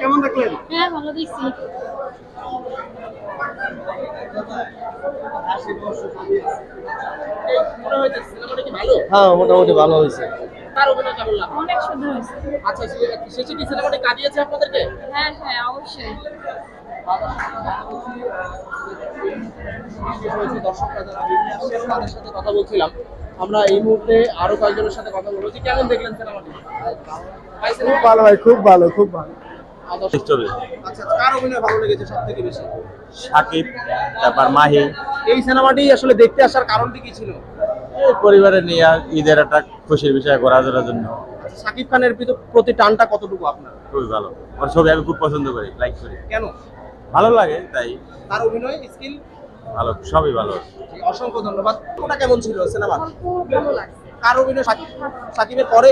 কেমন দেখলেন? হ্যাঁ ভালো দেখছি। হয়েছে সিনেমাটা কি ভালো হ্যাঁ মোটামুটি ভালো হয়েছে অনেক সুন্দর হয়েছে। আচ্ছা শেষে কি সিনেমাটা কাঁদিয়েছে আপনাদেরকে? হ্যাঁ হ্যাঁ অবশ্যই। হয়েছে দর্শকরা যারা আসছেন তাদের সাথে কথা বলছিলাম। আমরা এই মুহূর্তে আরও কয়েকজনের সাথে কথা বলব। কেমন দেখলেন সিনেমাটি ভাই, খুব ভালো ভাই খুব ভালো খুব ভালো। আচ্ছা কার অভিনয় ভালো লেগেছে সব থেকে বেশি? সাকিব তারপর মাহি। এই সিনেমাটি আসলে দেখতে আসার কারণটি কি ছিল? এই পরিবারে নিয়ে ঈদের একটা খুশির বিষয় জন্য। আচ্ছা, খানের ভিতর প্রতি টানটা কতটুকু আপনার? খুবই ভালো। ওর ছবি আমি খুব পছন্দ করি লাইক করি। কেন? ভালো লাগে তাই। তার অভিনয় স্কিল? ভালো সবই ভালো। অসংখ্য ধন্যবাদ। ওটা কেমন ছিল সিনেমা? কার অভিনয়? সাকিবের পরে?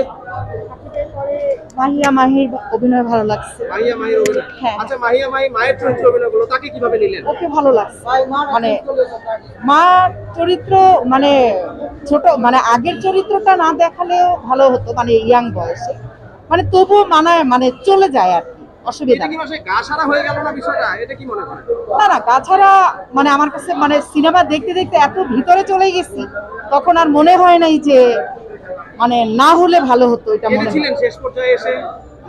মাহিয়া মাহির অভিনয় ভালো লাগছে। মাহিয়া মাহির অভিনয়? হ্যাঁ। আচ্ছা মাহিয়া মাহি মায়ের চরিত্র অভিনয়গুলো তাকে কীভাবে নিলেন? ওকে ভালো লাগছে। মানে মা চরিত্র মানে ছোট মানে আগের চরিত্রটা না দেখালেও ভালো হতো মানে ইয়াং বয়সে। মানে তবুও মানায় মানে চলে যায় আর অসুবিধা না মনে না তাছাড়া মানে আমার কাছে মানে সিনেমা দেখতে দেখতে এত ভিতরে চলে গেছি তখন আর মনে হয় নাই যে মানে না হলে ভালো হতো এটা মনে শেষ পর্যায়ে এসে?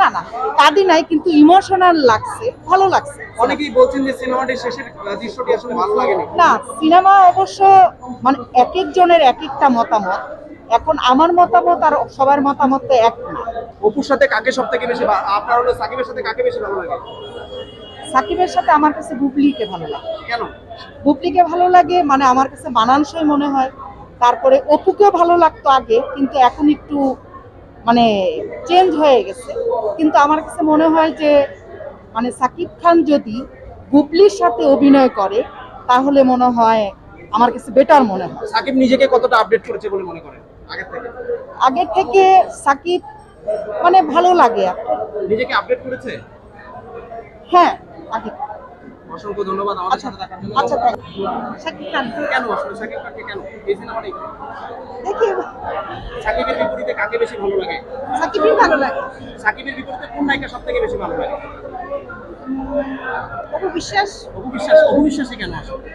না না কাঁদি নাই কিন্তু ইমোশনাল লাগছে ভালো লাগছে। অনেকেই বলছেন যে সিনেমাটির শেষের দৃশ্যটি আসলে ভালো লাগেনি। না সিনেমা অবশ্য মানে এক একজনের এক একটা মতামত। এখন আমার মতামত আর সবার মতামত তো এক না। অপুর সাথে কাকে সব থেকে বেশি আপনার হলো সাকিবের সাথে কাকে বেশি ভালো লাগে? সাকিবের সাথে আমার কাছে বুবলিকে ভালো লাগে। কেন? বুবলিকে ভালো লাগে মানে আমার কাছে মানানসই মনে হয়। তারপরে অপুকেও ভালো লাগতো আগে কিন্তু এখন একটু মানে চেঞ্জ হয়ে গেছে। কিন্তু আমার কাছে মনে হয় যে মানে সাকিব খান যদি বুবলির সাথে অভিনয় করে তাহলে মনে হয় আমার কাছে বেটার মনে হয়। সাকিব নিজেকে কতটা আপডেট করেছে বলে মনে করেন? আগের থেকে। আগের থেকে সাকিব মানে ভালো লাগে নিজেকে আপডেট করেছে? হ্যাঁ আগে। অসংখ্য ধন্যবাদ সাথে থাকার জন্য। আচ্ছা খান কেন আসলে? খানকে কেন? এই দেখি। সাকিবের বিপরীতে কাকে বেশি ভালো লাগে? সাকিবই ভালো লাগে। সাকিবের বিপরীতে কোন নায়িকা সব থেকে বেশি ভালো লাগে? অপু বিশ্বাস। অপু বিশ্বাস অপু বিশ্বাসী কেন আসলে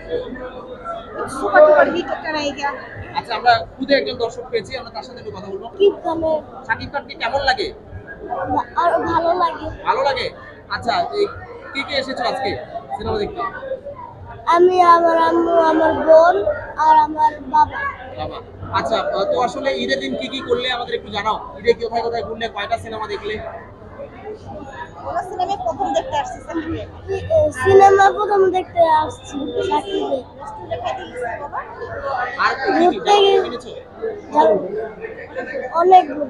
সুপার ডুপার হিট একটা নায়িকা আচ্ছা আমরা খুদে একজন দর্শক পেয়েছি আমরা তার সাথে একটু কথা বলব। কি গানে সাকিব খানকে কেমন লাগে? আর ভালো লাগে। ভালো লাগে? আচ্ছা এই কে কে এসেছ আজকে সিনেমা দেখতে? আমি আমার আম্মু আমার বোন আর আমার বাবা। বাবা। আচ্ছা তো আসলে ঈদের দিন কি কি করলে আমাদের একটু জানাও? ঈদে কোথায় কোথায় ঘুরলে কয়টা সিনেমা দেখলে? সিনেমা প্রথম দেখতে আসছে সিনেমা প্রথম দেখতে আসছি সাকিবের। ঘুরতে কি গিয়ে- অনেকগুলো